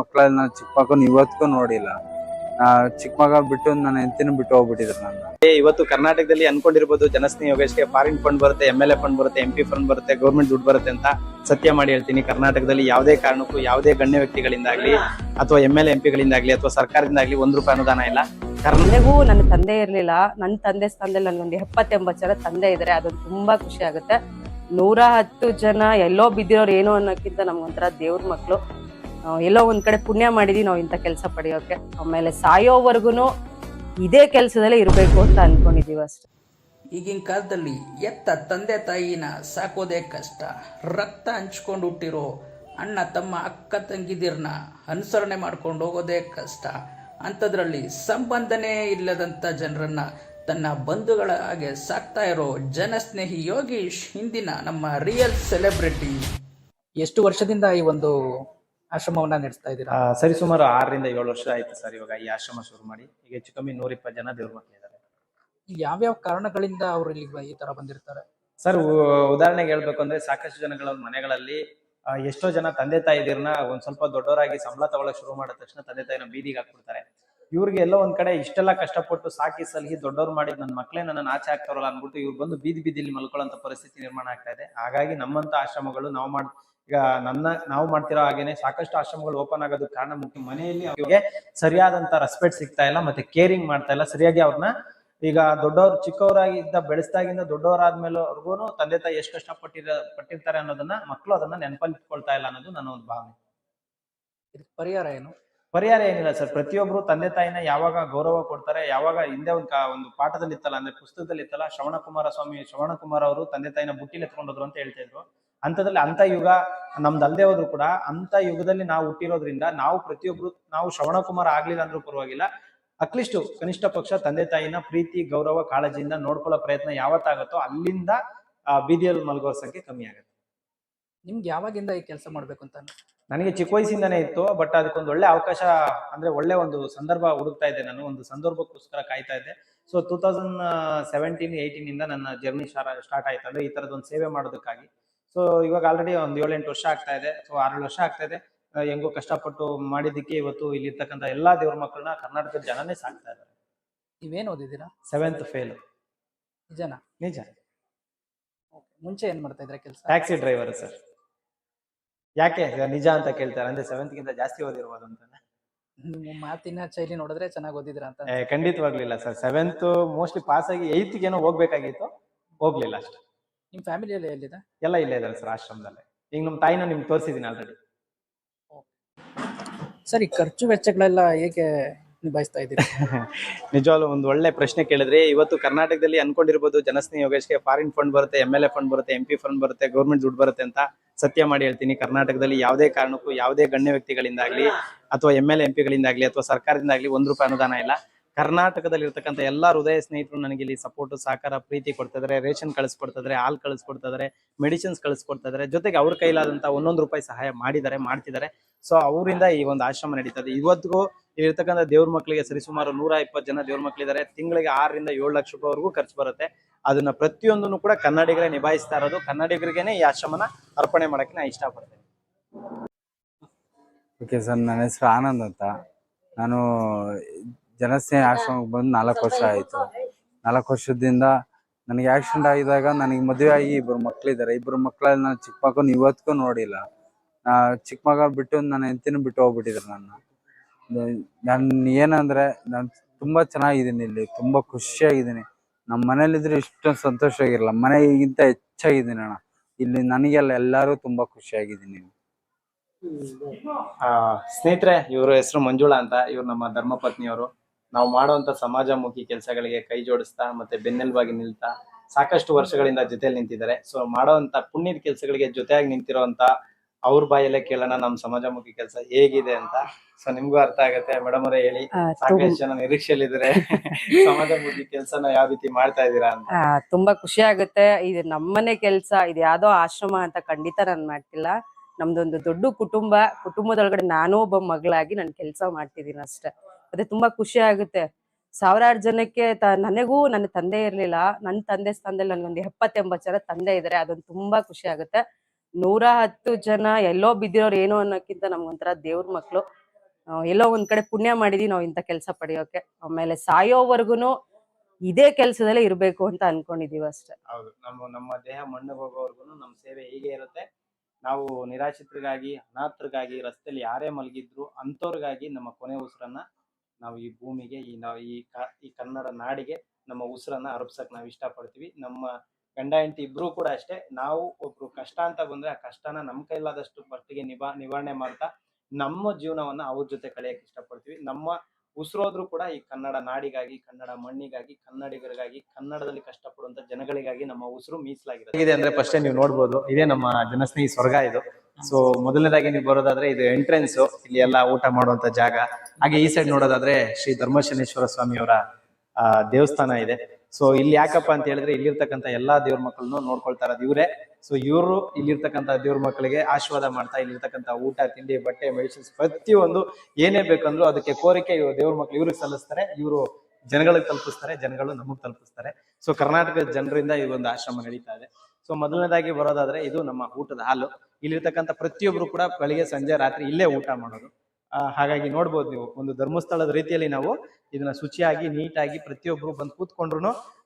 ಮಕ್ಕಳಲ್ಲಿ ನಾನು ಚಿಕ್ಕ ಮಗನ ಇವತ್ತಿಗೂ ನೋಡಿಲ್ಲ. ಆ, ಚಿಕ್ಕ ಮಗ ಬಿಟ್ಟು ನನ್ನ ಹೆಂಡತಿನ ಬಿಟ್ಟು ಹೋಗ್ಬಿಟ್ಟಿದ್ರು ನನ್ನ. ಇವತ್ತು ಕರ್ನಾಟಕದಲ್ಲಿ ಅನ್ಕೊಂಡಿರ್ಬೋದು ಜನಸ್ನೇಹಿ ಯೋಗೇಶ್ಗೆ ಫಾರಿನ್ ಫಂಡ್ ಬರುತ್ತೆ ಎಂ ಎಲ್ ಎ ಫಂಡ್ ಬರುತ್ತೆ ಎಂ ಪಿ ಫಂಡ್ ಬರುತ್ತೆ ಗೌರ್ಮೆಂಟ್ ದುಡ್ಡು ಬರುತ್ತೆ ಅಂತ ಸತ್ಯ ಮಾಡಿ ಹೇಳ್ತೀನಿ. ಕರ್ನಾಟಕದಲ್ಲಿ ಯಾವುದೇ ಕಾರಣಕ್ಕೂ ಯಾವುದೇ ಗಣ್ಯ ವ್ಯಕ್ತಿಗಳಿಂದಾಗ್ಲಿ ಅಥವಾ ಎಂ ಎಲ್ ಎಂ ಪಿಗಳಿಂದಾಗ್ಲಿ ಅಥವಾ ಸರ್ಕಾರದಿಂದಾಗ್ಲಿ ಒಂದ್ ರೂಪಾಯಿ ಅನುದಾನ ಇಲ್ಲ. ಕರ್ನಾಟಕ ನನಗೂ ನನ್ನ ತಂದೆ ಇರಲಿಲ್ಲ. ನನ್ನ ತಂದೆ ಸ್ಥಾನದಲ್ಲಿ ಒಂದು ಎಪ್ಪತ್ತೆಂಬತ್ತು ಜನ ತಂದೆ ಇದ್ದಾರೆ. ಅದೊಂದು ತುಂಬಾ ಖುಷಿ ಆಗುತ್ತೆ. ನೂರ ಹತ್ತು ಜನ ಎಲ್ಲೋ ಬಿದ್ದಿರೋರು ಏನೋ ಅನ್ನೋಕ್ಕಿಂತ ನಮ್ಗೊಂಥರ ದೇವ್ರ ಮಕ್ಕಳು ಎಲ್ಲೋ ಒಂದ್ ಕಡೆ ಪುಣ್ಯ ಮಾಡಿದೀವಿ ನಾವು ಇಂಥ ಕೆಲಸ ಪಡೆಯೋಕೆ. ಆಮೇಲೆ ಸಾಯೋವರೆಗೂ ಇದೇ ಕೆಲಸದಲ್ಲೇ ಇರಬೇಕು ಅಂತ ಅನ್ಕೊಂಡಿದೀವಿ ಅಷ್ಟೇ. ಈಗಿನ ಕಾಲದಲ್ಲಿ ಎತ್ತ ತಂದೆ ತಾಯಿನ ಸಾಕೋದೇ ಕಷ್ಟ. ರಕ್ತ ಹಂಚ್ಕೊಂಡು ಹುಟ್ಟಿರೋ ಅಣ್ಣ ತಮ್ಮ ಅಕ್ಕ ತಂಗಿದಿರ್ನ ಅನುಸರಣೆ ಮಾಡ್ಕೊಂಡು ಹೋಗೋದೇ ಕಷ್ಟ. ಅಂಥದ್ರಲ್ಲಿ ಸಂಬಂಧನೇ ಇಲ್ಲದಂಥ ಜನರನ್ನ ತನ್ನ ಬಂಧುಗಳ ಹಾಗೆ ಸಾಕ್ತಾ ಇರೋ ಜನಸ್ನೇಹಿ ಯೋಗೀಶ್ ಹಿಂದಿನ ನಮ್ಮ ರಿಯಲ್ ಸೆಲೆಬ್ರಿಟಿ ಎಷ್ಟು ವರ್ಷದಿಂದ ಈ ಒಂದು ಆಶ್ರಮವನ್ನ ನಡೆಸ್ತಾ ಇದ್ದೀರಾ? ಸರಿ ಸುಮಾರು ಆರರಿಂದ ಏಳು ವರ್ಷ ಆಯ್ತು ಸರ್ ಇವಾಗ ಈ ಆಶ್ರಮ ಶುರು ಮಾಡಿ. ಈಗ ಹೆಚ್ಚು ಕಮ್ಮಿ ನೂರ ಇಪ್ಪತ್ತು ಜನ ದೇವ್ರ ಮಕ್ಕಳಿದ್ದಾರೆ ಯಾವ್ಯಾವ ಕಾರಣಗಳಿಂದ ಅವ್ರು ಇಲ್ಲಿಗೆ ಈ ತರ ಬಂದಿರ್ತಾರೆ? ಸರ್ ಉದಾಹರಣೆಗೆ ಹೇಳ್ಬೇಕು ಅಂದ್ರೆ ಸಾಕಷ್ಟು ಜನಗಳ ಮನೆಗಳಲ್ಲಿ ಆ, ಎಷ್ಟೋ ಜನ ತಂದೆ ತಾಯಿದಿರ್ನ ಒಂದ್ ಸ್ವಲ್ಪ ದೊಡ್ಡವರಾಗಿ ಸಂಬಳ ತಗೊಳಕ್ ಶುರು ಮಾಡಿದ ತಕ್ಷಣ ತಂದೆ ತಾಯಿನ ಬೀದಿಗೆ ಹಾಕ್ಬಿಡ್ತಾರೆ. ಇವ್ರಿಗೆ ಎಲ್ಲೋ ಒಂದ್ ಕಡೆ ಇಷ್ಟೆಲ್ಲ ಕಷ್ಟಪಟ್ಟು ಸಾಕಿ ಸಲಹಿ ದೊಡ್ಡವ್ರು ಮಾಡಿದ್ ನನ್ನ ಮಕ್ಳೇ ನನ್ನ ಆಚೆ ಹಾಕ್ತಾರಲ್ಲ ಅನ್ಬಿಟ್ಟು ಇವ್ರು ಬಂದು ಬೀದಿ ಬೀದಿಲಿ ಮಲ್ಕೊಳ್ಳೋಂತ ಪರಿಸ್ಥಿತಿ ನಿರ್ಮಾಣ ಆಗ್ತಾ ಇದೆ. ಹಾಗಾಗಿ ನಮ್ಮಂತ ಆಶ್ರಮಗಳು ನಾವು ಮಾಡ್ ಈಗ ನನ್ನ ನಾವು ಮಾಡ್ತಿರೋ ಹಾಗೇನೆ ಸಾಕಷ್ಟು ಆಶ್ರಮಗಳು ಓಪನ್ ಆಗೋದಕ್ಕೆ ಕಾರಣ ಮುಖ್ಯ. ಮನೆಯಲ್ಲಿ ಅವ್ರಿಗೆ ಸರಿಯಾದಂತ ರೆಸ್ಪೆಕ್ಟ್ ಸಿಗ್ತಾ ಇಲ್ಲ ಮತ್ತೆ ಕೇರಿಂಗ್ ಮಾಡ್ತಾ ಇಲ್ಲ. ಸರಿಯಾಗಿ ಅವ್ರನ್ನ ಈಗ ದೊಡ್ಡವ್ರು ಚಿಕ್ಕವರಾಗಿದ್ದ ಬೆಳೆಸ್ದಾಗಿಂದ ದೊಡ್ಡವರಾದ್ಮೇಲೆವರೆಗೂ ತಂದೆ ತಾಯಿ ಎಷ್ಟು ಕಷ್ಟಪಟ್ಟಿರ ಪಟ್ಟಿರ್ತಾರೆ ಅನ್ನೋದನ್ನ ಮಕ್ಕಳು ಅದನ್ನ ನೆನಪಲ್ಲಿ ಇಟ್ಕೊಳ್ತಾ ಇಲ್ಲ ಅನ್ನೋದು ನನ್ನ ಒಂದು ಭಾವನೆ. ಇದಕ್ಕೆ ಪರಿಹಾರ ಏನು? ಪರಿಹಾರ ಏನಿಲ್ಲ ಸರ್. ಪ್ರತಿಯೊಬ್ರು ತಂದೆ ತಾಯಿನ ಯಾವಾಗ ಗೌರವ ಕೊಡ್ತಾರೆ ಯಾವಾಗ ಹಿಂದೆ ಒಂದು ಒಂದು ಪಾಠದಲ್ಲಿ ಇತ್ತಲ್ಲ ಅಂದ್ರೆ ಪುಸ್ತಕದಲ್ಲಿ ಇತ್ತಲ್ಲ ಶ್ರವಣಕುಮಾರ ಸ್ವಾಮಿ ಶ್ರವಣ ಕುಮಾರ್ ಅವರು ತಂದೆ ತಾಯಿನ ಬುಟ್ಟಿಲಿ ಎತ್ಕೊಂಡೋದ್ರು ಅಂತ ಹೇಳ್ತಾ ಇದ್ರು. ಅಂತದ್ರಲ್ಲಿ ಅಂತ ಯುಗ ನಮ್ದು ಅಲ್ದೇ ಹೋದ್ರು ಕೂಡ ಅಂತ ಯುಗದಲ್ಲಿ ನಾವು ಹುಟ್ಟಿರೋದ್ರಿಂದ ನಾವು ಪ್ರತಿಯೊಬ್ರು ನಾವು ಶ್ರವಣ ಕುಮಾರ್ ಆಗ್ಲಿಲ್ಲ ಅಂದ್ರೂ ಪರವಾಗಿಲ್ಲ. ಅಟ್ಲೀಸ್ಟ್ ಕನಿಷ್ಠ ಪಕ್ಷ ತಂದೆ ತಾಯಿನ ಪ್ರೀತಿ ಗೌರವ ಕಾಳಜಿಯಿಂದ ನೋಡ್ಕೊಳ್ಳೋ ಪ್ರಯತ್ನ ಯಾವತ್ತಾಗತ್ತೋ ಅಲ್ಲಿಂದ ಆ, ಬೀದಿಯಲ್ಲಿ ಮಲಗೋ ಸಂಖ್ಯೆ ಕಮ್ಮಿ ಆಗುತ್ತೆ. ನಿಮ್ಗೆ ಯಾವಾಗಿಂದ ಈ ಕೆಲಸ ಮಾಡ್ಬೇಕು ಅಂತ ನನಗೆ ಚಿಕ್ಕ ವಯಸ್ಸಿಂದನೇ ಇತ್ತು ಬಟ್ ಅದಕ್ಕೊಂದು ಒಳ್ಳೆ ಅವಕಾಶ ಅಂದ್ರೆ ಒಳ್ಳೆ ಒಂದು ಸಂದರ್ಭ ಹುಡುಕ್ತಾ ಇದ್ದೆ ನಾನು ಒಂದು ಸಂದರ್ಭಕ್ಕೋಸ್ಕರ ಕಾಯ್ತಾ ಇದ್ದೆ. So two thousand seventeen eighteen ಇಂದ ನನ್ನ ಜರ್ನಿ ಸ್ಟಾರ್ಟ್ ಆಯ್ತು ಅಂದ್ರೆ ಈ ತರದ ಒಂದು ಸೇವೆ ಮಾಡೋದಕ್ಕಾಗಿ. ಸೊ ಇವಾಗ ಆಲ್ರೆಡಿ ಒಂದು ಏಳೆಂಟು ವರ್ಷ ಆಗ್ತಾ ಇದೆ. ಸೊ ಆರೇಳು ವರ್ಷ ಆಗ್ತಾ ಇದೆ. ಹೆಂಗೋ ಕಷ್ಟಪಟ್ಟು ಮಾಡಿದ್ದಕ್ಕೆ ಇವತ್ತು ಇಲ್ಲಿರ್ತಕ್ಕಂಥ ಎಲ್ಲಾ ದೇವ್ರ ಮಕ್ಕಳನ್ನ ಕರ್ನಾಟಕದ ಜನನೇ ಸಾಕ್ತಾ ಇದ್ದಾರೆ. ನೀವೇನ್ ಓದಿದ್ದೀರಾ? Seventh fail ನಿಜನಾ? ನಿಜ. ಮುಂಚೆ ಏನ್ ಮಾಡ್ತಾ ಇದ್ರೆ ಕೆಲಸ? Taxi driver sir. ಯಾಕೆ? ನಿಜ ಅಂತ ಕೇಳ್ತಾರೆ. ಅಂದ್ರೆ ಸೆವೆಂತ್ ಗಿಂತ ಜಾಸ್ತಿ ಓದಿರ್ಬೋದು ಅಂತ ನಿಮ್ಮ ಮಾತಿನ ಶೈಲಿ ನೋಡಿದ್ರೆ ಚೆನ್ನಾಗಿ ಓದಿದ್ರ ಅಂತ ಖಂಡಿತವಾಗ್ಲಿಲ್ಲ ಸರ್. ಸೆವೆಂತ್ ಮೋಸ್ಟ್ಲಿ ಪಾಸ್ ಆಗಿ ಏತ್ ಏನೋ ಹೋಗ್ಬೇಕಾಗಿತ್ತು. ಹೋಗ್ಲಿಲ್ಲ ಅಷ್ಟೇ. ನಿಮ್ ಫ್ಯಾಮಿಲಿಯಲ್ಲಿ ಎಲ್ಲಿದೆ? ಎಲ್ಲ ಇಲ್ಲೇ ಇದ್ದಾರೆ ಸರ್ ಆಶ್ರಮದಲ್ಲೇ. ಈಗ ನಮ್ಮ ತಾಯಿನ ನಿಮ್ಗೆ ತೋರಿಸಿದ್ದೀನಿ ಆಲ್ರೆಡಿ ಸರಿ ಖರ್ಚು ವೆಚ್ಚಗಳೆಲ್ಲ ಹೇಗೆ ನಿಭಾಯಿಸ್ತಾ ಇದ್ದೀರಿ? ನಿಜವಾಗ್ಲೂ ಒಂದು ಒಳ್ಳೆ ಪ್ರಶ್ನೆ ಕೇಳಿದ್ರಿ. ಇವತ್ತು ಕರ್ನಾಟಕದಲ್ಲಿ ಅನ್ಕೊಂಡಿರ್ಬೋದು ಜನಸ್ನೇಹಿ ಯೋಗೇಶ್ಗೆ ಫಾರಿನ್ ಫಂಡ್ ಬರುತ್ತೆ ಎಂ ಎಲ್ ಎ ಫಂಡ್ ಬರುತ್ತೆ ಎಂ ಪಿ ಫಂಡ್ ಬರುತ್ತೆ ಗೌರ್ಮೆಂಟ್ ದುಡ್ಡು ಬರುತ್ತೆ ಅಂತ ಸತ್ಯ ಮಾಡಿ ಹೇಳ್ತೀನಿ. ಕರ್ನಾಟಕದಲ್ಲಿ ಯಾವುದೇ ಕಾರಣಕ್ಕೂ ಯಾವುದೇ ಗಣ್ಯ ವ್ಯಕ್ತಿಗಳಿಂದಾಗ್ಲಿ ಅಥವಾ ಎಂ ಎಲ್ ಎಂ ಪಿಗಳಿಂದಾಗ್ಲಿ ಅಥವಾ ಸರ್ಕಾರದಿಂದಾಗ್ಲಿ ಒಂದು ರೂಪಾಯಿ ಅನುದಾನ ಇಲ್ಲ. ಕರ್ನಾಟಕದಲ್ಲಿ ಇರ್ತಕ್ಕಂಥ ಎಲ್ಲಾ ಹೃದಯ ಸ್ನೇಹಿತರು ನನಗೆ ಇಲ್ಲಿ ಸಪೋರ್ಟ್ ಸಹಕಾರ, ಪ್ರೀತಿ ಕೊಡ್ತಿದ್ದಾರೆ ರೇಷನ್ ಕಳಿಸ್ಕೊಡ್ತಿದ್ದಾರೆ ಹಾಲ್ ಕಳಿಸ್ಕೊಡ್ತಿದ್ದಾರೆ ಮೆಡಿಸಿನ್ಸ್ ಕಳಿಸ್ಕೊಡ್ತಿದ್ದಾರೆ ಜೊತೆಗೆ ಅವ್ರ ಕೈಲಾದಂತ ಒಂದೊಂದು ರೂಪಾಯಿ ಸಹಾಯ ಮಾಡಿದ್ದಾರೆ, ಮಾಡ್ತಿದ್ದಾರೆ. ಸೊ ಅವರಿಂದ ಈ ಒಂದು ಆಶ್ರಮ ನಡೀತದೆ ಇವತ್ತಿಗೂ ಇರ್ತಕ್ಕಂಥ ದೇವ್ರ ಮಕ್ಕಳಿಗೆ ಸರಿಸುಮಾರು ನೂರ ಇಪ್ಪತ್ತು ಜನ ದೇವ್ರ ಮಕ್ಕಳಿದ್ದಾರೆ. ತಿಂಗಳಿಗೆ ಆರರಿಂದ ಏಳು ಲಕ್ಷ ರೂಪಾಯಿವರೆಗೂ ಖರ್ಚು ಬರುತ್ತೆ. ಅದನ್ನ ಪ್ರತಿಯೊಂದನ್ನು ಕೂಡ ಕನ್ನಡಿಗರೇ ನಿಭಾಯಿಸ್ತಾ ಇರೋದು. ಕನ್ನಡಿಗರಿಗೇನೆ ಈ ಆಶ್ರಮನ ಅರ್ಪಣೆ ಮಾಡಕ್ಕೆ ನಾ ಇಷ್ಟಪಡ್ತೇನೆ. ಓಕೆ ಸರ್ ನನ್ನ ಹೆಸರು ಆನಂದ್ ಅಂತ. ನಾನು ಜನಸ್ನೇಹಿ ಆಶ್ರಮಕ್ಕೆ ಬಂದು ನಾಲ್ಕು ವರ್ಷ ಆಯಿತು. ನಾಲ್ಕು ವರ್ಷದಿಂದ ನನಗೆ ಆಕ್ಸಿಡೆಂಟ್ ಆಗಿದಾಗ ನನಗೆ ಮದುವೆ ಆಗಿ ಇಬ್ಬರು ಮಕ್ಕಳಿದ್ದಾರೆ ಇಬ್ಬರು ಮಕ್ಕಳಲ್ಲಿ ನಾನು ಚಿಕ್ಕ ಮಗನ ಇವತ್ತಿಗೂ ನೋಡಿಲ್ಲ. ನಾ ಚಿಕ್ಕ ಮಗ ಬಿಟ್ಟು ನನ್ನ ಹೆಂಡತಿನ ಬಿಟ್ಟು ಹೋಗ್ಬಿಟ್ಟಿದ್ರು ನನ್ನ. ನಾನು ಏನಂದ್ರೆ ನಾನು ತುಂಬಾ ಚೆನ್ನಾಗಿದ್ದೀನಿ ಇಲ್ಲಿ. ತುಂಬಾ ಖುಷಿಯಾಗಿದ್ದೀನಿ. ನಮ್ಮ ಮನೇಲಿದ್ರೆ ಇಷ್ಟೊಂದು ಸಂತೋಷವಾಗಿರಲ್ಲ ಮನೆಗಿಂತ ಹೆಚ್ಚಾಗಿದ್ದೀನಿ ಅಣ್ಣ. ಇಲ್ಲಿ ನನಗೆಲ್ಲ ಎಲ್ಲರೂ ತುಂಬಾ ಖುಷಿಯಾಗಿದ್ದೀನಿ ಆ, ಸ್ನೇಹಿತರೆ ಇವರ ಹೆಸರು ಮಂಜುಳಾ ಅಂತ. ಇವ್ರು ನಮ್ಮ ಧರ್ಮಪತ್ನಿಯವರು. ನಾವು ಮಾಡುವಂತ ಸಮಾಜಮುಖಿ ಕೆಲಸಗಳಿಗೆ ಕೈ ಜೋಡಿಸ್ತಾ ಮತ್ತೆ ಬೆನ್ನೆಲುಬಾಗಿ ನಿಲ್ತಾ ಸಾಕಷ್ಟು ವರ್ಷಗಳಿಂದ ಜೊತೆಲಿ ನಿಂತಿದ್ದಾರೆ. ಸೊ ಮಾಡುವಂತ ಪುಣ್ಯದ ಕೆಲಸಗಳಿಗೆ ಜೊತೆಯಾಗಿ ನಿಂತಿರುವಂತ ಅವ್ರ ಬಾಯಲ್ಲೇ ಕೇಳೋಣ ನಮ್ ಸಮಾಜಮುಖಿ ಕೆಲಸ ಹೇಗಿದೆ ಅಂತ. ಸೊ ನಿಮ್ಗೂ ಅರ್ಥ ಆಗತ್ತೆ. ಮೇಡಮ್ ಅವರೇ ಹೇಳಿ ಸಾಕಷ್ಟು ಜನ ನಿರೀಕ್ಷೆಯಲ್ಲಿದ್ದಾರೆ ಸಮಾಜಮುಖಿ ಕೆಲಸನ ಯಾವ ರೀತಿ ಮಾಡ್ತಾ ಇದ್ದೀರಾ ಅಂತ. ತುಂಬಾ ಖುಷಿ ಆಗುತ್ತೆ. ಇದು ನಮ್ಮನೆ ಕೆಲಸ ಇದು ಯಾವ್ದೋ ಆಶ್ರಮ ಅಂತ ಖಂಡಿತ ನಾನು ಮಾಡ್ತಿಲ್ಲ. ನಮ್ದೊಂದು ದೊಡ್ಡ ಕುಟುಂಬ ಕುಟುಂಬದೊಳಗಡೆ ನಾನೂ ಒಬ್ಬ ಮಗಳಾಗಿ ನಾನು ಕೆಲಸ ಮಾಡ್ತಿದ್ದೀನಿ ಅಷ್ಟೇ. ಮತ್ತೆ ತುಂಬಾ ಖುಷಿ ಆಗುತ್ತೆ. ಸಾವಿರಾರು ಜನಕ್ಕೆ ನನಗೂ ನನ್ನ ತಂದೆ ಇರ್ಲಿಲ್ಲ. ನನ್ನ ತಂದೆ ಸ್ಥಾನದಲ್ಲಿ ನನ್ಗೊಂದು ಎಪ್ಪತ್ತೆಂಬತ್ತು ಜನ ತಂದೆ ಇದ್ದಾರೆ ಅದೊಂದು ತುಂಬಾ ಖುಷಿ ಆಗುತ್ತೆ. ನೂರ ಹತ್ತು ಜನ ಎಲ್ಲೋ ಬಿದ್ದಿರೋರು ಏನೋ ಅನ್ನೋಕ್ಕಿಂತ ನಮ್ಗೊಂಥರ ದೇವ್ರ ಮಕ್ಕಳು ಎಲ್ಲೋ ಒಂದ್ ಕಡೆ ಪುಣ್ಯ ಮಾಡಿದೀವಿ, ನಾವು ಇಂಥ ಕೆಲಸ ಪಡೆಯೋಕೆ. ಆಮೇಲೆ ಸಾಯೋವರೆಗೂ ಇದೇ ಕೆಲಸದಲ್ಲೇ ಇರಬೇಕು ಅಂತ ಅನ್ಕೊಂಡಿದೀವಿ ಅಷ್ಟೇ. ಹೌದು. ನಮ್ಮ ನಮ್ಮ ದೇಹ ಮಣ್ಣು ಹೋಗೋವರೆಗೂ ನಮ್ಮ ಸೇವೆ ಹೀಗೆ ಇರುತ್ತೆ. ನಾವು ನಿರಾಶ್ರಿತರಿಗಾಗಿ, ಅನಾಥರಿಗಾಗಿ ರಸ್ತೆಯಲ್ಲಿ ಯಾರೇ ಮಲಗಿದ್ರು ಅಂಥವ್ರಿಗಾಗಿ ನಮ್ಮ ಕೊನೆ ಉಸಿರನ್ನ ನಾವು ಈ ಭೂಮಿಗೆ, ಈ ನಾವು ಈ ಈ ಕನ್ನಡ ನಾಡಿಗೆ ನಮ್ಮ ಉಸಿರನ್ನ ಅರ್ಪಿಸಕ್ ನಾವು ಇಷ್ಟಪಡ್ತೀವಿ. ನಮ್ಮ ಗಂಡ, ಹೆಂಡತಿ ಇಬ್ರು ಕೂಡ ಅಷ್ಟೇ. ನಾವು ಒಬ್ರು ಕಷ್ಟ ಅಂತ ಬಂದ್ರೆ ಆ ಕಷ್ಟನ ನಮ್ಮ ಕೈಲಾದಷ್ಟು ಮಟ್ಟಿಗೆ ನಿಭಾ, ನಿವಾರಣೆ ಮಾಡ್ತಾ ನಮ್ಮ ಜೀವನವನ್ನ ಅವ್ರ ಜೊತೆ ಕಳೆಯಕ್ಕೆ ಇಷ್ಟಪಡ್ತೀವಿ. ನಮ್ಮ ಉಸಿರೋದ್ರು ಕೂಡ ಈ ಕನ್ನಡ ನಾಡಿಗಾಗಿ, ಕನ್ನಡ ಮಣ್ಣಿಗಾಗಿ, ಕನ್ನಡಿಗರಿಗಾಗಿ, ಕನ್ನಡದಲ್ಲಿ ಕಷ್ಟಪಡುವಂತ ಜನಗಳಿಗಾಗಿ ನಮ್ಮ ಉಸಿರು ಮೀಸಲಾಗಿದೆ. ಇದೆ ಅಂದ್ರೆ ಫಸ್ಟ್ ನೀವು ನೋಡ್ಬೋದು, ಇದೇ ನಮ್ಮ ಜನಸ್ನೇಹಿ ಸ್ವರ್ಗ ಇದು. ಸೊ ಮೊದಲನೇದಾಗಿ ನೀವು ಬರೋದಾದ್ರೆ ಇದು ಎಂಟ್ರೆನ್ಸ್ ಇಲ್ಲಿ ಎಲ್ಲ ಊಟ ಮಾಡುವಂತ ಜಾಗ. ಹಾಗೆ ಈ ಸೈಡ್ ನೋಡೋದಾದ್ರೆ ಶ್ರೀ ಧರ್ಮಶನೇಶ್ವರ ಸ್ವಾಮಿಯವರ ದೇವಸ್ಥಾನ ಇದೆ. ಸೊ ಇಲ್ಲಿ ಯಾಕಪ್ಪ ಅಂತ ಹೇಳಿದ್ರೆ ಇಲ್ಲಿರ್ತಕ್ಕಂಥ ಎಲ್ಲಾ ದೇವ್ರ ಮಕ್ಕಳನ್ನು ನೋಡ್ಕೊಳ್ತಾ ಇರೋದು ಇವರೇ. ಸೊ ಇವರು ಇಲ್ಲಿರ್ತಕ್ಕಂಥ ದೇವ್ರ ಮಕ್ಕಳಿಗೆ ಆಶೀರ್ವಾದ ಮಾಡ್ತಾ ಇಲ್ಲಿರ್ತಕ್ಕಂಥ ಊಟ, ತಿಂಡಿ, ಬಟ್ಟೆ ಮೆಡಿಸಿನ್ಸ್ ಪ್ರತಿಯೊಂದು ಏನೇ ಬೇಕಂದ್ರೂ ಅದಕ್ಕೆ ಕೋರಿಕೆ ಇವ್ರು ದೇವ್ರ ಮಕ್ಕಳು ಇವ್ರಿಗೆ ಸಲ್ಲಿಸ್ತಾರೆ. ಇವರು ಜನಗಳಿಗೆ ತಲುಪಿಸ್ತಾರೆ, ಜನಗಳು ನಮಗ್ ತಲುಪಿಸ್ತಾರೆ. ಸೊ ಕರ್ನಾಟಕದ ಜನರಿಂದ ಈ ಒಂದು ಆಶ್ರಮ ನಡೀತಾ ಇದೆ. ಸೊ ಮೊದಲನೇದಾಗಿ ಬರೋದಾದ್ರೆ ಇದು ನಮ್ಮ ಊಟದ ಹಾಲು. ಇಲ್ಲಿರ್ತಕ್ಕಂಥ ಪ್ರತಿಯೊಬ್ರು ಕೂಡ ಬೆಳಿಗ್ಗೆ ಸಂಜೆ ರಾತ್ರಿ ಇಲ್ಲೇ ಊಟ ಮಾಡೋದು. ಹಾಗಾಗಿ ನೋಡ್ಬೋದು ನೀವು ಒಂದು ಧರ್ಮಸ್ಥಳದ ರೀತಿಯಲ್ಲಿ ನಾವು ಇದನ್ನ ಶುಚಿಯಾಗಿ ನೀಟಾಗಿ ಪ್ರತಿಯೊಬ್ರು ಬಂದು ಕೂತ್ಕೊಂಡ್ರು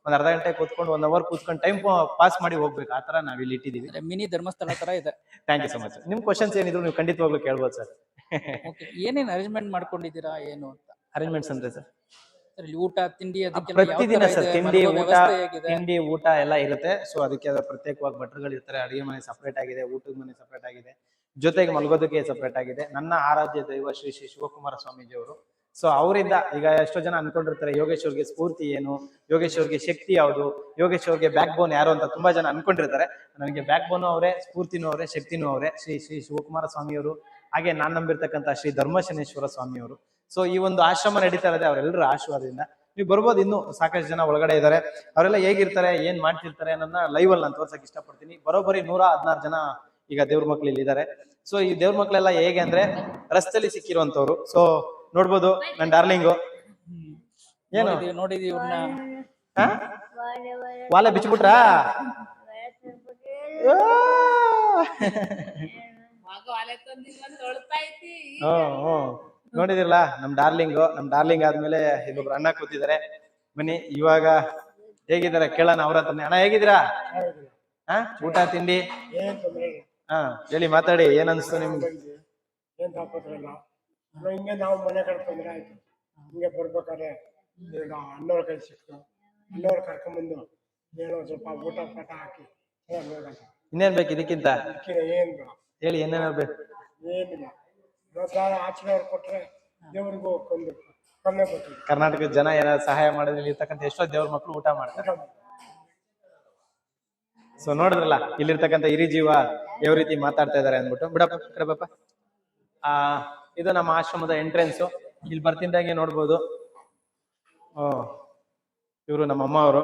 ಒಂದ್ ಅರ್ಧ ಗಂಟೆ ಕೂತ್ಕೊಂಡು ಒಂದ್ ಅವರ್ ಕೂತ್ಕೊಂಡು ಟೈಮ್ ಪಾಸ್ ಮಾಡಿ ಹೋಗ್ಬೇಕು. ಆ ತರ ನಾವ್ ಇಲ್ಲಿ ಇಟ್ಟಿದೀವಿ ಮಿನಿ ಧರ್ಮಸ್ಥಳ ತರ ಇದೆ. ಥ್ಯಾಂಕ್ ಯು ಸೊ ಮಚ್ ನಿಮ್ ಕ್ವಶನ್ಸ್ ಏನಿದ್ರು ನೀವು ಖಂಡಿತವಾಗ್ಲೂ ಕೇಳ್ಬೋದು ಸರ್. ಏನೇನು ಅರೇಂಜ್ಮೆಂಟ್ ಮಾಡ್ಕೊಂಡಿದ್ದೀರಾ ಏನು ಅಂತ? ಅರೇಂಜ್ಮೆಂಟ್ಸ್ ಅಂದ್ರೆ ಸರ್? ಊಟ ತಿಂಡಿ ಅದಕ್ಕೆಲ್ಲ ಯಾವ ಪ್ರತಿದಿನ ತರ ಸರ್ ಇದೆ? ತಿಂಡಿ ಊಟ ವ್ಯವಸ್ಥೆ ಹೇಗಿದೆ? ತಿಂಡಿ ಊಟ ಎಲ್ಲ ಇರುತ್ತೆ. ಸೊ ಅದಕ್ಕೆ ಅದ್ರ ಪ್ರತ್ಯೇಕವಾಗಿ ಭಟ್ರುಗಳು ಇರ್ತಾರೆ. ಅಡಿಗೆ ಮನೆ ಸಪರೇಟ್ ಆಗಿದೆ ಊಟದ ಮನೆ ಸಪರೇಟ್ ಆಗಿದೆ. ಜೊತೆಗೆ ಮಲಗೋದಕ್ಕೆ ಸಪರೇಟ್ ಆಗಿದೆ. ನನ್ನ ಆರಾಧ್ಯ ದೈವ ಶ್ರೀ ಶ್ರೀ ಶಿವಕುಮಾರ ಸ್ವಾಮೀಜಿ ಅವರು ಸೊ ಅವರಿಂದ ಈಗ ಎಷ್ಟೋ ಜನ ಅನ್ಕೊಂಡಿರ್ತಾರೆ ಯೋಗೇಶ್ವರ್ಗೆ ಸ್ಫೂರ್ತಿ ಏನು? ಯೋಗೇಶ್ವರ್ಗೆ ಶಕ್ತಿ ಯಾವುದು? ಯೋಗೇಶ್ವರ್ಗೆ ಬ್ಯಾಕ್ ಬೋನ್ ಯಾರು ಅಂತ ತುಂಬಾ ಜನ ಅನ್ಕೊಂಡಿರ್ತಾರೆ. ನನಗೆ ಬ್ಯಾಕ್ ಬೋನು ಅವರೇ ಸ್ಫೂರ್ತಿನೂ ಅವರೇ ಶಕ್ತಿನೂ ಅವರೇ. ಶ್ರೀ ಶ್ರೀ ಶಿವಕುಮಾರ ಸ್ವಾಮಿಯವರು ಹಾಗೆ ನಾನ್ ನಂಬಿರ್ತಕ್ಕಂಥ ಶ್ರೀ ಧರ್ಮಶನೇಶ್ವರ ಸ್ವಾಮಿಯವರು. ಸೊ ಈ ಒಂದು ಆಶ್ರಮ ನಡೀತಾ ಇರೋದೇ ಅವರೆಲ್ಲರ ಆಶೀರ್ವಾದದಿಂದ. ನೀವು ಬರ್ಬೋದು ಇನ್ನು ಸಾಕಷ್ಟು ಜನ ಒಳಗಡೆ ಇದ್ದಾರೆ. ಅವರೆಲ್ಲ ಹೇಗಿರ್ತಾರೆ ಏನ್ ಮಾಡ್ತಿರ್ತಾರೆ ಅನ್ನೋದನ್ನ ಲೈವ್ ಅಲ್ಲಿ ನಾನು ತೋರ್ಸಕ್ ಇಷ್ಟಪಡ್ತೀನಿ. ಬರೋಬ್ಬರಿ ನೂರ ಹದಿನಾರು ಜನ ಈಗ ದೇವ್ರ ಮಕ್ಳು ಇಲ್ಲಿ ಇದ್ದಾರೆ. ಸೊ ಈ ದೇವ್ರ ಮಕ್ಳೆಲ್ಲ ಹೇಗೆ ಅಂದ್ರೆ ರಸ್ತೆಯಲ್ಲಿ ಸಿಕ್ಕಿರುವಂತವ್ರು ಸೊ ನೋಡ್ಬೋದು ನನ್ ಡಾರ್ಲಿಂಗು ಏನು? ನೋಡಿದೀವಿ ನೋಡಿದೀವಿ ಇವ್ರನ್ನ ಆ? ವಾಲೆ ಬಿಚ್ಬಿಟ್ರಾ ಹ್ಮ್ ಹ್ಮ್. ನೋಡಿದಿರಲ್ಲ ನಮ್ ಡಾರ್ಲಿಂಗು ನಮ್ ಡಾರ್ಲಿಂಗ್ ಆದ್ಮೇಲೆ ಇನ್ನೊಬ್ರು ಅಣ್ಣ ಕೂತಿದ್ದಾರೆ. ಬನ್ನಿ ಇವಾಗ ಹೇಗಿದ್ದಾರೆ ಕೇಳೋಣ ಅವ್ರ ಹತ್ರ ಅಣ್ಣ ಹೇಗಿದ್ದೀರಾ? ಹಾ ಊಟ ತಿಂಡಿ? ಹಾ ಹೇಳಿ ಮಾತಾಡಿ ಏನ್ ಅನ್ಸ್ತು ನಿಮ್ಗೆ? ಏನ್ ತಾಪತ್ರ ಇಲ್ಲ ನಾವು ಹಿಂಗೆ ನಾವು ಮನೆ ಕಡೆ ತೊಂದರೆ ಆಯ್ತು. ಹಿಂಗೆ ಬರ್ಬೇಕಾದ್ರೆ ಈಗ ಅಣ್ಣವ್ರ ಕೈ ಸಿಕ್ತು. ಅಣ್ಣವ್ರ ಕರ್ಕೊಂಡ್ಬಂದು ಏನೋ ಸ್ವಲ್ಪ ಊಟ ಪಾಠ ಹಾಕಿ ಇನ್ನೇನ್ ಬೇಕು ಇದಕ್ಕಿಂತ? ಏನ್ ಹೇಳಿ ಏನೇನ್ ಬೇಕು? ಏನಿಲ್ಲ. ಆಚರಣೆ ಅವ್ರು ಕೊಟ್ರೆ ದೇವ್ರಿಗೂ ಒಂದು ಕಮ್ಮಿ ಬರ್ತೀವಿ ಕರ್ನಾಟಕದ ಜನ ಏನಾದ್ರು ಸಹಾಯ ಮಾಡಿದ್ರೆ ಇಲ್ಲಿ ಇರ್ತಕ್ಕಂಥ ಎಷ್ಟೋ ದೇವ್ರ ಮಕ್ಕಳು ಊಟ ಮಾಡ್ತಾರೆ. ಸೊ ನೋಡಿದ್ರಲ್ಲ ಇಲ್ಲಿರ್ತಕ್ಕಂಥ ಹಿರಿ ಜೀವ ಯಾವ ರೀತಿ ಮಾತಾಡ್ತಾ ಇದಾರೆ ಅಂದ್ಬಿಟ್ಟು. ಬಿಡಪ್ಪ ಕಡೆ ಬಪ್ಪ ಆ ಇದು ನಮ್ಮ ಆಶ್ರಮದ ಎಂಟ್ರೆನ್ಸ್ ಇಲ್ಲಿ ಬರ್ತಿದ್ದಂಗೆ ನೋಡ್ಬೋದು. ಓ ಇವರು ನಮ್ಮ ಅಮ್ಮ ಅವರು.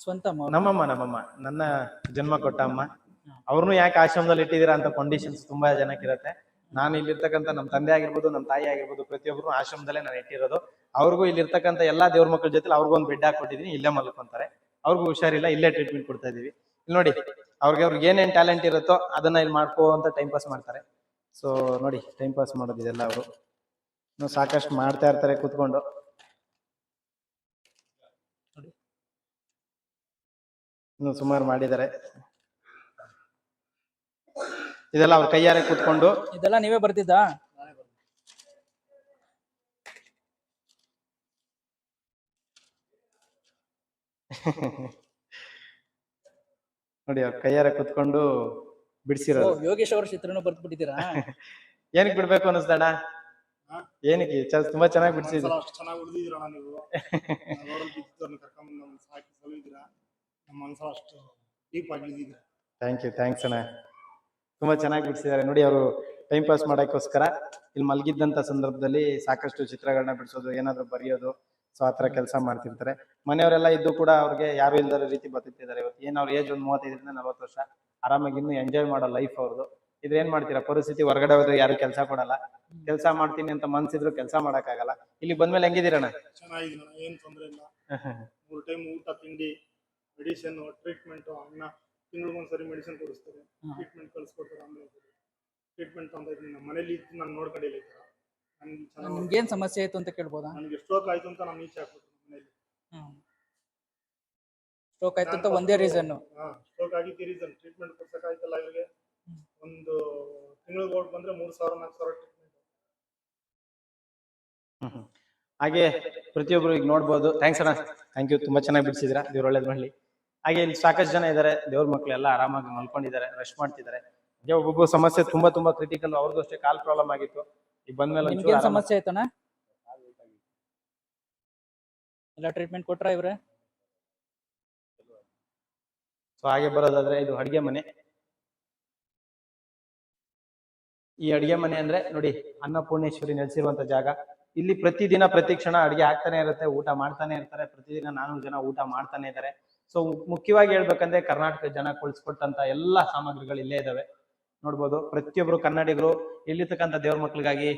ಸ್ವಂತ ನಮ್ಮಮ್ಮ ನಮ್ಮಮ್ಮ. ನನ್ನ ಜನ್ಮ ಕೊಟ್ಟ ಅಮ್ಮ. ಅವ್ರನ್ನೂ ಯಾಕೆ ಆಶ್ರಮದಲ್ಲಿ ಇಟ್ಟಿದ್ದೀರಾ ಅಂತ ಕಂಡೀಷನ್ಸ್ ತುಂಬಾ ಜನಕ್ಕಿರುತ್ತೆ ನಾನು ಇಲ್ಲಿರ್ತಕ್ಕಂಥ ನಮ್ಮ ತಂದೆ ಆಗಿರ್ಬೋದು, ನಮ್ಮ ತಾಯಿ ಆಗಿರ್ಬೋದು ಪ್ರತಿಯೊಬ್ಬರು ಆಶ್ರಮದಲ್ಲೇ ನಾನು ಇಟ್ಟಿರೋದು. ಅವ್ರಿಗೂ ಇಲ್ಲಿರ್ತಕ್ಕಂಥ ಎಲ್ಲಾ ದೇವ್ರ ಮಕ್ಕಳ ಜೊತೆ ಅವ್ರಿಗೂ ಒಂದು ಬೆಡ್ ಹಾಕೊಟ್ಟಿದೀನಿ ಇಲ್ಲೇ ಮಲ್ಕೊಂತಾರೆ. ಅವ್ರಿಗೂ ಹುಷಾರಿಲ್ಲ, ಇಲ್ಲೇ ಟ್ರೀಟ್ಮೆಂಟ್ ಕೊಡ್ತಾ ಇದೀವಿ ಇಲ್ಲಿ ನೋಡಿ, ಅವ್ರಿಗೆ ಅವ್ರಿಗೆ ಏನೇನ್ ಟ್ಯಾಲೆಂಟ್ ಇರುತ್ತೋ ಅದನ್ನ ಇಲ್ಲಿ ಮಾಡ್ಕೋ ಅಂತ ಟೈಮ್ ಪಾಸ್ ಮಾಡ್ತಾರೆ. ಸೊ ನೋಡಿ ಟೈಮ್ ಪಾಸ್ ಮಾಡೋದು ಇದೆಲ್ಲ ಅವರು. ಇನ್ನು ಸಾಕಷ್ಟು ಮಾಡ್ತಾ ಇರ್ತಾರೆ ಕೂತ್ಕೊಂಡು. ಇನ್ನು ಸುಮಾರು ಮಾಡಿದ್ದಾರೆ. ಇದೆಲ್ಲ ಅವ್ರ ಕೈಯಾರೆ ಕೂತ್ಕೊಂಡು. ಇದೆಲ್ಲ ನೀವೇ ಬರ್ತಿದ್ದ ನೋಡಿ ಅವ್ರ ಕೈಯಾರೆ ಕೂತ್ಕೊಂಡು ಬಿಡ್ಸಿರೋ ಯೋಗೇಶ್ ಅವ್ರ ಚಿತ್ರನೂ ಬರ್ದ್ಬಿಟ್ಟಿದ್ದೀರಾ? ಏನಕ್ಕೆ ಬಿಡ್ಬೇಕು ಅನಿಸ್ದಣ್ಣ? ಏನಕ್ಕೆ? ಚ- ತುಂಬಾ ಚೆನ್ನಾಗಿ ಬಿಡಿಸಿದ್ರು ಅಷ್ಟು ಚೆನ್ನಾಗಿ ಉಳಿದಿದ್ದೀರಣ್ಣ ನೀವು? ಕರ್ಕೊಂಡು ನಮ್ಮ ಸಾಕಿ ನಮ್ಮ ಮನಸ್ಸಲ್ಲಿ ಅಷ್ಟು ಡೀಪ್ ಆಗಿದ್ದೀರಾ. ಥ್ಯಾಂಕ್ ಯು ಥ್ಯಾಂಕ್ಸ್ ಅಣ್ಣ. ತುಂಬಾ ಚೆನ್ನಾಗಿ ಬಿಡಿಸಿದ್ದಾರೆ. ನೋಡಿ ಅವರು ಟೈಮ್ ಪಾಸ್ ಮಾಡೋಕ್ಕೋಸ್ಕರ ಇಲ್ಲಿ ಮಲಗಿದ್ದಂತ ಸಂದರ್ಭದಲ್ಲಿ ಸಾಕಷ್ಟು ಚಿತ್ರಗಳನ್ನ ಬಿಡಿಸೋದು, ಏನಾದ್ರು ಬರೆಯೋದು ಸೊ ಆ ತರ ಕೆಲಸ ಮಾಡ್ತಿರ್ತಾರೆ. ಮನೆಯವರೆಲ್ಲ ಇದ್ದು ಕೂಡ ಅವ್ರಿಗೆ ಯಾರು ಇಲ್ದಾರ ರೀತಿ ಬದುಕ್ತಿದ್ದಾರೆ. ಇವತ್ತು ಏನು ಅವ್ರ ಏಜ್ ಒಂದು ಮೂವತ್ತೈದರಿಂದ ನಲ್ವತ್ತು ವರ್ಷ, ಆರಾಮಾಗಿ ಇನ್ನು ಎಂಜಾಯ್ ಮಾಡೋ ಲೈಫ್ ಅವ್ರದ್ದು ಇದ್ರ ಏನ್ ಮಾಡ್ತೀರಾ? ಪರಿಸ್ಥಿತಿ ಹೊರಗಡೆ ಹೋದ್ರೆ ಯಾರು ಕೆಲಸ ಕೊಡಲ್ಲ. ಕೆಲಸ ಮಾಡ್ತೀನಿ ಅಂತ ಮನ್ಸಿದ್ರು ಕೆಲಸ ಮಾಡಕ್ಕಾಗಲ್ಲ. ಇಲ್ಲಿ ಬಂದ್ಮೇಲೆ ಹೆಂಗಿದ್ದೀರಣ್ಣ? ಚೆನ್ನಾಗಿದ್ದೀನಿ ಏನು ತೊಂದರೆ ಇಲ್ಲ. ಮೂರು ಟೈಮ್ ಊಟ, ತಿಂಡಿ ಮೆಡಿಸಿನ್ ಟ್ರೀಟ್ಮೆಂಟು ಅಣ್ಣ ತಿಂಗಳಿಗೊಂದ್ಸರಿ ಮೆಡಿಸಿನ್ ಕೊಡಿಸ್ತಾರೆ. ಟ್ರೀಟ್ಮೆಂಟ್ ಕಳಿಸ್ಕೊಡ್ತಾರೆ ಆಮೇಲೆ ಟ್ರೀಟ್ಮೆಂಟ್ ಅಂತ ಇದ್ದೀನಿ ನಮ್ಮ ಮನೇಲಿ ಇದ್ದು ನಾನು ನೋಡ್ಕೊಂಡಿಲ್ಲ ಈ ಥರ ನಿಮ್ಗೇನ್ ಸಮಸ್ಯೆ ಆಯ್ತು ಅಂತ ಕೇಳ್ಬೋದಾ? ನನಗೆ ಸ್ಟ್ರೋಕ್ ಆಯ್ತು ಅಂತ ನಾನು ಈಚೆ ಹಾಕ್ಬಿಟ್ಟು ಮನೇಲಿ. ಸ್ಟ್ರೋಕ್ ಆಯ್ತು ಅಂತ ಒಂದೇ ರೀಸನ್ ಹಾಂ ಸ್ಟ್ರೋಕ್ ಆಗಿದ್ದು ರೀಸನ್ ಟ್ರೀಟ್ಮೆಂಟ್ ಕೊಡ್ಸೋಕ್ಕಾಯ್ತಲ್ಲ ಇವ್ರಿಗೆ. ಒಂದು ತಿಂಗಳಿಗೆ ಓಟ್ ಬಂದ್ರೆ ಮೂರು ಸಾವಿರ ನಾಲ್ಕು ಸಾವಿರ ಟ್ರೀಟ್ಮೆಂಟ್ ಹಾಗೆ ಪ್ರತಿಯೊಬ್ರು ಈಗ ನೋಡ್ಬೋದು. ಥ್ಯಾಂಕ್ಸ್ ಅಣ್ಣ. ಥ್ಯಾಂಕ್ ಯು ತುಂಬಾ ಚೆನ್ನಾಗಿ ಬಿಡಿಸಿದ್ರ ದೇವ್ರ ಒಳ್ಳೇದ್ ಮಾಡ್ಲಿ. ಹಾಗೆ ಇಲ್ಲಿ ಸಾಕಷ್ಟು ಜನ ಇದ್ದಾರೆ. ದೇವ್ರ ಮಕ್ಕಳೆಲ್ಲ ಆರಾಮಾಗಿ ಮಲ್ಕೊಂಡಿದ್ದಾರೆ ರೆಸ್ಟ್ ಮಾಡ್ತಿದ್ದಾರೆ. ಹಾಗೆ ಒಬ್ಬೊಬ್ಬ ಸಮಸ್ಯೆ ತುಂಬಾ ತುಂಬಾ ಕ್ರಿಟಿಕಲ್ ಅವ್ರದ್ದು ಅಷ್ಟೇ ಕಾಲ್ ಪ್ರಾಬ್ಲಮ್ ಆಗಿತ್ತು. ಈಗ ಬಂದ್ಮೇಲೆ ಸಮಸ್ಯೆ ಆಯ್ತಣ್ಣ? ಎಲ್ಲ ಟ್ರೀಟ್ಮೆಂಟ್ ಕೊಟ್ರ ಇವ್ರೆ? ಸೊ ಹಾಗೆ ಬರೋದಾದ್ರೆ ಇದು ಅಡಿಗೆ ಮನೆ. ಈ ಅಡಿಗೆ ಮನೆ ಅಂದ್ರೆ ನೋಡಿ ಅನ್ನಪೂರ್ಣೇಶ್ವರಿ ನೆಲೆಸಿರುವಂತ ಜಾಗ. ಇಲ್ಲಿ ಪ್ರತಿದಿನ ಪ್ರತಿ ಕ್ಷಣ ಅಡಿಗೆ ಆಗ್ತಾನೆ ಇರುತ್ತೆ ಊಟ ಮಾಡ್ತಾನೆ ಇರ್ತಾರೆ. ಪ್ರತಿದಿನ ನಾನು ಜನ ಊಟ ಮಾಡ್ತಾನೆ ಇದ್ದಾರೆ. ಸೊ ಮುಖ್ಯವಾಗಿ ಹೇಳ್ಬೇಕಂದ್ರೆ ಕರ್ನಾಟಕ ಜನ ಕೊಳಿಸ್ಕೊಟ್ಟಂತ ಎಲ್ಲಾ ಸಾಮಗ್ರಿಗಳು ಇಲ್ಲೇ ಇದಾವೆ. ನೋಡ್ಬೋದು, ಪ್ರತಿಯೊಬ್ರು ಕನ್ನಡಿಗರು ಇಲ್ಲಿರ್ತಕ್ಕಂಥ ದೇವ್ರ ಮಕ್ಳಿಗಾಗಿ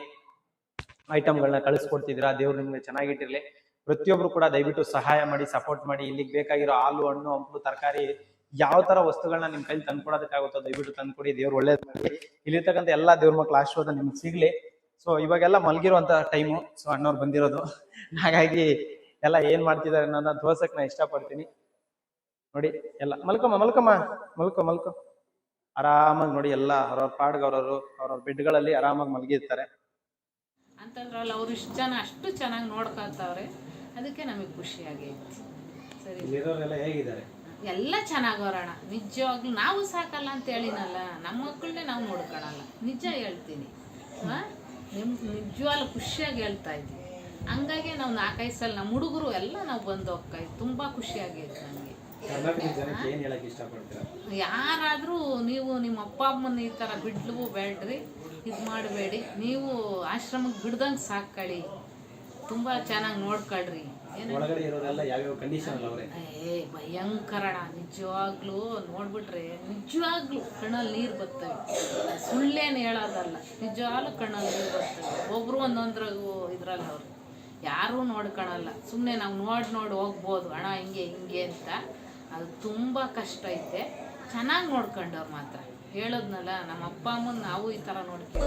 ಐಟಮ್ಗಳನ್ನ ಕಳಿಸ್ಕೊಡ್ತಿದ್ದೀರಾ, ದೇವ್ರು ನಿಮ್ಗೆ ಚೆನ್ನಾಗಿಟ್ಟಿರ್ಲಿ. ಪ್ರತಿಯೊಬ್ರು ಕೂಡ ದಯವಿಟ್ಟು ಸಹಾಯ ಮಾಡಿ ಸಪೋರ್ಟ್ ಮಾಡಿ, ಇಲ್ಲಿಗೆ ಬೇಕಾಗಿರೋ ಹಾಲು, ಹಣ್ಣು, ಹಂಪಲು, ತರಕಾರಿ ಯಾವ ತರ ವಸ್ತುಗಳನ್ನ ನಿಮ್ ಕೈಲಿ ತಂದ್ಕೊಡೋದಕ್ಕಾಗುತ್ತೋ ದಯವಿಟ್ಟು ತಂದ್ಕೊಡಿ, ದೇವ್ರು ಒಳ್ಳೇದ್ ಮಾಡಿ ಇಲ್ಲಿರ್ತಕ್ಕಂಥ ಎಲ್ಲಾ ದೇವ್ರ ಮಕ್ಳ ಆಶೀರ್ವಾದ ನಿಮ್ಗೆ ಸಿಗ್ಲಿ. ಸೊ ಇವಾಗೆಲ್ಲ ಮಲಗಿರುವಂತ ಟೈಮು ಸೊ ಅಣ್ಣವ್ರು ಬಂದಿರೋದು. ಹಾಗಾಗಿ ಎಲ್ಲ ಏನ್ ಮಾಡ್ತಿದ್ದಾರೆ ಅನ್ನೋದನ್ನ ತೋರ್ಸಕ್ ನಾ ಇಷ್ಟಪಡ್ತೀನಿ. ನೋಡಿ ಎಲ್ಲ. ಮಲ್ಕಮ್ಮ ಮಲ್ಕಮ್ಮ ಮಲ್ಕೊ ಮಲ್ಕೊ. ಆರಾಮಾಗಿ ನೋಡಿ ಎಲ್ಲ. ಅವ್ರವ್ರ ಪಾಡ್ಗೆ ಅವ್ರವ್ರು ಅವ್ರವ್ರ ಬೆಡ್ಗಳಲ್ಲಿ ಆರಾಮಾಗಿ ಮಲಗಿರ್ತಾರೆ. ಅಂತಂದ್ರಲ್ಲ ಅವ್ರು ಇಷ್ಟು ಜನ ಅಷ್ಟು ಚೆನ್ನಾಗಿ ನೋಡ್ಕೊಳ್ತಾವ್ರೆ. ಅದಕ್ಕೆ ನಮಗೆ ಖುಷಿಯಾಗೈತಿ ಸರಿ. ಇಲ್ಲಿರೋರೆಲ್ಲ ಹೇಗಿದ್ದಾರೆ? ಎಲ್ಲ ಚೆನ್ನಾಗವರಣ ನಿಜವಾಗ್ಲೂ ನಾವು ಸಾಕಲ್ಲ ಅಂತ ಹೇಳಿನಲ್ಲ. ನಮ್ಮ ಮಕ್ಕಳನ್ನೇ ನಾವು ನೋಡ್ಕೊಳಲ್ಲ. ನಿಜ ಹೇಳ್ತೀನಿ. ಹಾ? ನಿಮ್ ನಿಜವಾಗ್ಲೂ ಖುಷಿಯಾಗಿ ಹೇಳ್ತಾ ಇದ್ವಿ ಹಂಗಾಗಿ ನಾವು ನಾಲ್ಕೈದು ಸಲ ನಮ್ಮ ಹುಡುಗರು ಎಲ್ಲ ನಾವು ಬಂದು ಹೋಗ್ತಾಯಿದ್ವಿ ತುಂಬ ಖುಷಿಯಾಗೈತೆ ನನಗೆ ಕರ್ನಾಟಕದ ಜನಕ್ಕೆ ಏನ್ ಹೇಳಕ್ ಇಷ್ಟಪಡ್ತೀರಾ? ಯಾರಾದರೂ ನೀವು ನಿಮ್ಮ ಅಪ್ಪ ಅಮ್ಮನ ಈ ಥರ ಬಿಡ್ಲು ಬೇಡ್ರಿ ಇದು ಮಾಡಬೇಡಿ. ನೀವು ಆಶ್ರಮಕ್ಕೆ ಬಿಡ್ದಂಗೆ ಸಾಕೊಳ್ಳಿ ತುಂಬ ಚೆನ್ನಾಗಿ ನೋಡ್ಕೊಳ್ರಿ. ಒಳಗಡೆ ಇರೋರೆಲ್ಲ ಯಾವ್ಯಾವ ಕಂಡೀಷನ್ ಅಲ್ಲ ಅವ್ರೆ? ಏ ಭಯಂಕರಣ. ನಿಜವಾಗ್ಲೂ ನೋಡ್ಬಿಟ್ರೆ ನಿಜವಾಗ್ಲೂ ಕಣ್ಣಲ್ಲಿ ನೀರು ಬರ್ತವೆ ಸುಳ್ಳೇನು ಹೇಳೋದಲ್ಲ. ನಿಜವಾಗ್ಲೂ ಕಣ್ಣಲ್ಲಿ ನೀರು ಬರ್ತವೆ ಒಬ್ರು ಒಂದೊಂದ್ರಾಗು ಇದ್ರಲ್ಲಿ ಅವ್ರು. ಯಾರೂ ನೋಡ್ಕೊಳಲ್ಲ. ಸುಮ್ಮನೆ ನಾವು ನೋಡಿ ನೋಡಿ ಹೋಗ್ಬೋದು. ಹಣ ಹಿಂಗೆ ಹಿಂಗೆ ಅಂತ. ಅದು ತುಂಬ ಕಷ್ಟ ಐತೆ. ಚೆನ್ನಾಗಿ ನೋಡ್ಕೊಂಡವ್ರು ಮಾತ್ರ. ಹೇಳೋದ್ನಲ್ಲ ನಮ್ಮ ಅಪ್ಪ ಅಮ್ಮನ ನಾವು ಈ ಥರ ನೋಡ್ತೀವಿ